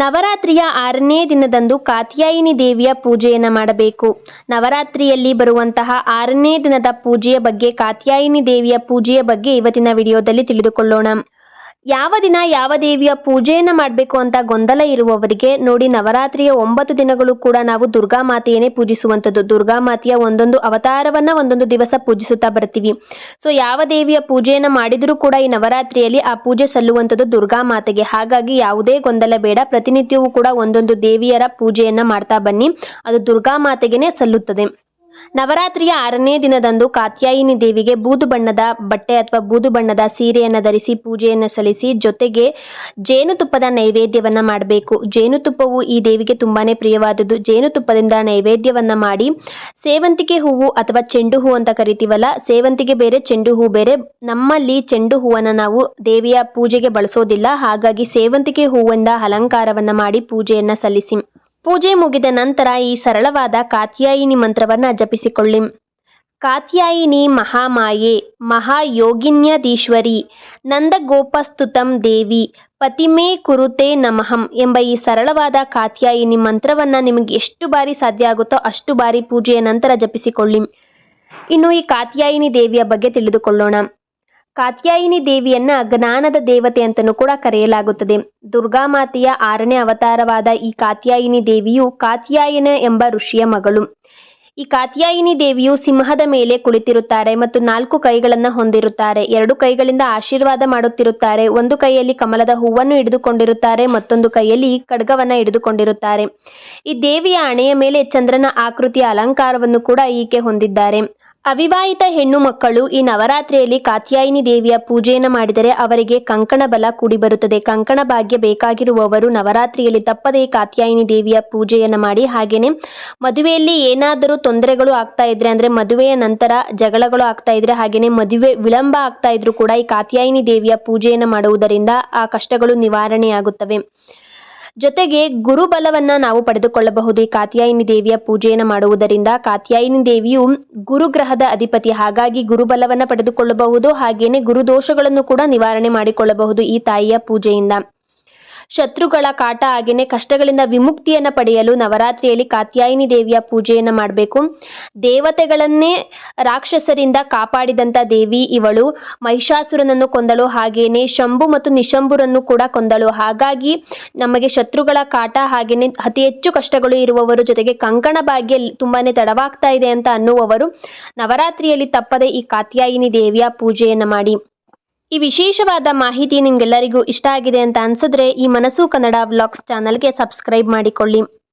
ನವರಾತ್ರಿಯ ಆರನೇ ದಿನದಂದು ಕಾತ್ಯಾಯಿನಿ ದೇವಿಯ ಪೂಜೆಯನ್ನು ಮಾಡಬೇಕು. ನವರಾತ್ರಿಯಲ್ಲಿ ಬರುವಂತಹ ಆರನೇ ದಿನದ ಪೂಜೆಯ ಬಗ್ಗೆ ಕಾತ್ಯಾಯಿನಿ ದೇವಿಯ ಪೂಜೆಯ ಬಗ್ಗೆ ಇವತ್ತಿನ ವಿಡಿಯೋದಲ್ಲಿ ತಿಳಿದುಕೊಳ್ಳೋಣ. ಯಾವ ದಿನ ಯಾವ ದೇವಿಯ ಪೂಜೆಯನ್ನು ಮಾಡಬೇಕು ಅಂತ ಗೊಂದಲ ಇರುವವರಿಗೆ ನೋಡಿ ನವರಾತ್ರಿಯ ಒಂಬತ್ತು ದಿನಗಳು ಕೂಡ ನಾವು ದುರ್ಗಾ ಮಾತೆಯನ್ನೇ ಪೂಜಿಸುವಂಥದ್ದು. ದುರ್ಗಾ ಮಾತೆಯ ಒಂದೊಂದು ಅವತಾರವನ್ನ ಒಂದೊಂದು ದಿವಸ ಪೂಜಿಸುತ್ತಾ ಬರ್ತೀವಿ. ಸೊ ಯಾವ ದೇವಿಯ ಪೂಜೆಯನ್ನು ಮಾಡಿದರೂ ಕೂಡ ಈ ನವರಾತ್ರಿಯಲ್ಲಿ ಆ ಪೂಜೆ ಸಲ್ಲುವಂಥದ್ದು ದುರ್ಗಾ ಮಾತೆಗೆ. ಹಾಗಾಗಿ ಯಾವುದೇ ಗೊಂದಲ ಬೇಡ. ಪ್ರತಿನಿತ್ಯವೂ ಕೂಡ ಒಂದೊಂದು ದೇವಿಯರ ಪೂಜೆಯನ್ನ ಮಾಡ್ತಾ ಬನ್ನಿ. ಅದು ದುರ್ಗಾ ಮಾತೆಗೆನೇ ಸಲ್ಲುತ್ತದೆ. ನವರಾತ್ರಿಯ ಆರನೇ ದಿನದಂದು ಕಾತ್ಯಾಯಿನಿ ದೇವಿಗೆ ಬೂದು ಬಣ್ಣದ ಬಟ್ಟೆ ಅಥವಾ ಬೂದು ಬಣ್ಣದ ಸೀರೆಯನ್ನು ಧರಿಸಿ ಪೂಜೆಯನ್ನು ಸಲ್ಲಿಸಿ ಜೊತೆಗೆ ಜೇನುತುಪ್ಪದ ನೈವೇದ್ಯವನ್ನು ಮಾಡಬೇಕು. ಜೇನುತುಪ್ಪವು ಈ ದೇವಿಗೆ ತುಂಬಾನೇ ಪ್ರಿಯವಾದದ್ದು. ಜೇನುತುಪ್ಪದಿಂದ ನೈವೇದ್ಯವನ್ನು ಮಾಡಿ ಸೇವಂತಿಗೆ ಹೂವು ಅಥವಾ ಚೆಂಡು ಹೂ ಅಂತ ಕರಿತೀವಲ್ಲ, ಸೇವಂತಿಗೆ ಬೇರೆ, ಚೆಂಡು ಹೂ ಬೇರೆ. ನಮ್ಮಲ್ಲಿ ಚೆಂಡು ಹೂವನ್ನು ನಾವು ದೇವಿಯ ಪೂಜೆಗೆ ಬಳಸೋದಿಲ್ಲ. ಹಾಗಾಗಿ ಸೇವಂತಿಗೆ ಹೂವಿಂದ ಅಲಂಕಾರವನ್ನು ಮಾಡಿ ಪೂಜೆಯನ್ನು ಸಲ್ಲಿಸಿ. ಪೂಜೆ ಮುಗಿದ ನಂತರ ಈ ಸರಳವಾದ ಕಾತ್ಯಾಯಿನಿ ಮಂತ್ರವನ್ನು ಜಪಿಸಿಕೊಳ್ಳಿ. ಕಾತ್ಯಾಯಿನಿ ಮಹಾಮಾಯೆ ಮಹಾಯೋಗಿನ್ಯದೀಶ್ವರಿ ನಂದಗೋಪಸ್ತುತಂ ದೇವಿ, ಪತಿಮೇ ಕುರುತೆ ನಮಹಂ ಎಂಬ ಈ ಸರಳವಾದ ಕಾತ್ಯಾಯಿನಿ ಮಂತ್ರವನ್ನು ನಿಮಗೆ ಎಷ್ಟು ಬಾರಿ ಸಾಧ್ಯ ಆಗುತ್ತೋ ಅಷ್ಟು ಬಾರಿ ಪೂಜೆಯ ನಂತರ ಜಪಿಸಿಕೊಳ್ಳಿ. ಇನ್ನು ಈ ಕಾತ್ಯಾಯಿನಿ ದೇವಿಯ ಬಗ್ಗೆ ತಿಳಿದುಕೊಳ್ಳೋಣ. ಕಾತ್ಯಾಯಿನಿ ದೇವಿಯನ್ನ ಜ್ಞಾನದ ದೇವತೆ ಅಂತಲೂ ಕೂಡ ಕರೆಯಲಾಗುತ್ತದೆ. ದುರ್ಗಾಮಾತೆಯ ಆರನೇ ಅವತಾರವಾದ ಈ ಕಾತ್ಯಾಯಿನಿ ದೇವಿಯು ಕಾತ್ಯಾಯನ ಎಂಬ ಋಷಿಯ ಮಗಳು. ಈ ಕಾತ್ಯಾಯಿನಿ ದೇವಿಯು ಸಿಂಹದ ಮೇಲೆ ಕುಳಿತಿರುತ್ತಾರೆ ಮತ್ತು ನಾಲ್ಕು ಕೈಗಳನ್ನು ಹೊಂದಿರುತ್ತಾರೆ. ಎರಡು ಕೈಗಳಿಂದ ಆಶೀರ್ವಾದ ಮಾಡುತ್ತಿರುತ್ತಾರೆ. ಒಂದು ಕೈಯಲ್ಲಿ ಕಮಲದ ಹೂವನ್ನು ಹಿಡಿದುಕೊಂಡಿರುತ್ತಾರೆ, ಮತ್ತೊಂದು ಕೈಯಲ್ಲಿ ಖಡ್ಗವನ್ನು ಹಿಡಿದುಕೊಂಡಿರುತ್ತಾರೆ. ಈ ದೇವಿಯ ಹಣೆಯ ಮೇಲೆ ಚಂದ್ರನ ಆಕೃತಿಯ ಅಲಂಕಾರವನ್ನು ಕೂಡ ಈಕೆ ಹೊಂದಿದ್ದಾರೆ. ಅವಿವಾಹಿತ ಹೆಣ್ಣು ಮಕ್ಕಳು ಈ ನವರಾತ್ರಿಯಲ್ಲಿ ಕಾತ್ಯಾಯಿನಿ ದೇವಿಯ ಪೂಜೆಯನ್ನು ಮಾಡಿದರೆ ಅವರಿಗೆ ಕಂಕಣ ಬಲ ಕೂಡಿಬರುತ್ತದೆ. ಕಂಕಣ ಭಾಗ್ಯ ಬೇಕಾಗಿರುವವರು ನವರಾತ್ರಿಯಲ್ಲಿ ತಪ್ಪದೇ ಕಾತ್ಯಾಯಿನಿ ದೇವಿಯ ಪೂಜೆಯನ್ನು ಮಾಡಿ. ಹಾಗೇನೆ ಮದುವೆಯಲ್ಲಿ ಏನಾದರೂ ತೊಂದರೆಗಳು ಆಗ್ತಾ ಇದ್ರೆ ಅಂದ್ರೆ ಮದುವೆಯ ನಂತರ ಜಗಳಗಳು ಆಗ್ತಾ ಇದ್ರೆ ಹಾಗೆಯೇ ಮದುವೆ ವಿಳಂಬ ಆಗ್ತಾ ಇದ್ರು ಕೂಡ ಈ ಕಾತ್ಯಾಯಿನಿ ದೇವಿಯ ಪೂಜೆಯನ್ನು ಮಾಡುವುದರಿಂದ ಆ ಕಷ್ಟಗಳು ನಿವಾರಣೆಯಾಗುತ್ತವೆ. ಜೊತೆಗೆ ಗುರುಬಲವನ್ನ ನಾವು ಪಡೆದುಕೊಳ್ಳಬಹುದು. ಈ ಕಾತ್ಯಾಯಿನಿ ದೇವಿಯ ಪೂಜೆಯನ್ನು ಮಾಡುವುದರಿಂದ ಕಾತ್ಯಾಯಿನಿ ದೇವಿಯು ಗುರುಗ್ರಹದ ಅಧಿಪತಿ. ಹಾಗಾಗಿ ಗುರುಬಲವನ್ನ ಪಡೆದುಕೊಳ್ಳಬಹುದು. ಹಾಗೇನೆ ಗುರುದೋಷಗಳನ್ನು ಕೂಡ ನಿವಾರಣೆ ಮಾಡಿಕೊಳ್ಳಬಹುದು ಈ ತಾಯಿಯ ಪೂಜೆಯಿಂದ. ಶತ್ರುಗಳ ಕಾಟ ಹಾಗೇನೆ ಕಷ್ಟಗಳಿಂದ ವಿಮುಕ್ತಿಯನ್ನ ಪಡೆಯಲು ನವರಾತ್ರಿಯಲ್ಲಿ ಕಾತ್ಯಾಯಿನಿ ದೇವಿಯ ಪೂಜೆಯನ್ನು ಮಾಡಬೇಕು. ದೇವತೆಗಳನ್ನೇ ರಾಕ್ಷಸರಿಂದ ಕಾಪಾಡಿದಂತ ದೇವಿ ಇವಳು. ಮಹಿಷಾಸುರನನ್ನು ಕೊಂದಳು. ಹಾಗೇನೆ ಶಂಭು ಮತ್ತು ನಿಶಂಭುರನ್ನು ಕೂಡ ಕೊಂದಳು. ಹಾಗಾಗಿ ನಮಗೆ ಶತ್ರುಗಳ ಕಾಟ ಹಾಗೇನೆ ಅತಿ ಹೆಚ್ಚು ಕಷ್ಟಗಳು ಇರುವವರು ಜೊತೆಗೆ ಕಂಕಣ ಭಾಗ್ಯ ತುಂಬಾನೇ ತಡವಾಗ್ತಾ ಇದೆ ಅಂತ ಅನ್ನುವವರು ನವರಾತ್ರಿಯಲ್ಲಿ ತಪ್ಪದೆ ಈ ಕಾತ್ಯಾಯಿನಿ ದೇವಿಯ ಪೂಜೆಯನ್ನು ಮಾಡಿ. ಈ ವಿಶೇಷವಾದ ಮಾಹಿತಿ ನಿಮ್ಗೆಲ್ಲರಿಗೂ ಇಷ್ಟ ಆಗಿದೆ ಅಂತ ಅನ್ಸಿದ್ರೆ ಈ ಮನಸ್ಸು ಕನ್ನಡ ವ್ಲಾಗ್ಸ್ ಚಾನಲ್ಗೆ ಸಬ್ಸ್ಕ್ರೈಬ್ ಮಾಡಿಕೊಳ್ಳಿ.